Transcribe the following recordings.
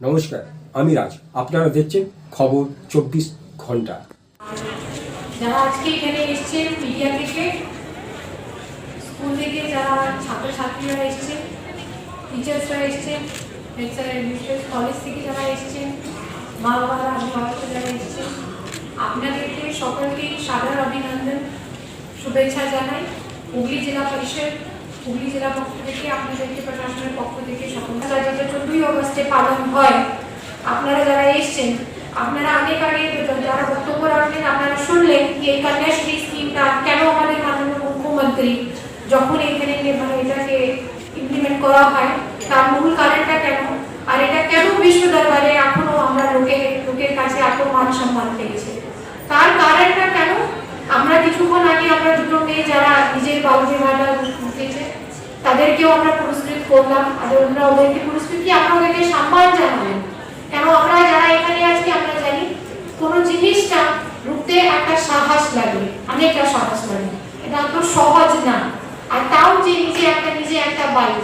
নমস্কার, আমি রাজ। আপনারা দেখছেন খবর চব্বিশ ঘণ্টা। যারা আজকে এখানে এসছেন মিডিয়া থেকে স্কুল থেকে যারা ছাত্রছাত্রীরা এসছেন টিচার্সরা এসছেন কলেজ থেকে যারা এসছেন মা বাবারা অভিভাবক যারা এসছেন আপনাদেরকে সকলকেই সাদর অভিনন্দন, শুভেচ্ছা জানাই। হুগলি জেলা পরিষদ, হুগলি জেলা পক্ষ থেকে আপনাদেরকে প্রশাসনের পক্ষ থেকে সকল যেটা চোদ্দই পালন হয়। আপনারা যারা এসছেন, আপনারা অনেক আগে যারা বক্তব্য রাখলেন আপনারা শুনলেন যে এই কন্যাশ্রী স্কিমটা কেন আমাদের মাননীয় মুখ্যমন্ত্রী যখন এখানে মানে এটাকে ইমপ্লিমেন্ট করা হয়, তার মূল কারণটা কেন? আর এটা কেন বিশ্ব দরবারে এখনও আমরা লোকে, লোকের কাছে এত মান সম্মান পেয়েছে? তার কারণটা কেন? আমরা কিছুক্ষণ আগে আমরা দুটো মেয়ে যারা নিজের ভাটা উঠেছে তাদেরকেও আমরা পুরস্কৃত করলাম। আর আমরা ওদেরকে পুরস্কৃত কি আমরা ওদেরকে সম্মান জানালেন কেন আমরা যারা এখানে আছি, আমরা জানি কোনো জিনিসটা রুখতে একটা সাহস লাগে। অনেকটা সাহস লাগে। এটা তো সহজ না। আর তাও যে নিজে একটা নিজে একটা বাড়ি,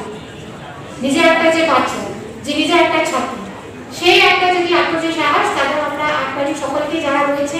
নিজে একটা যে বাচ্চা, যে নিজে একটা ছাত্র, সেই একটা যদি এত যে সাহস তাহলে আমরা একটা সকলকে যারা রয়েছে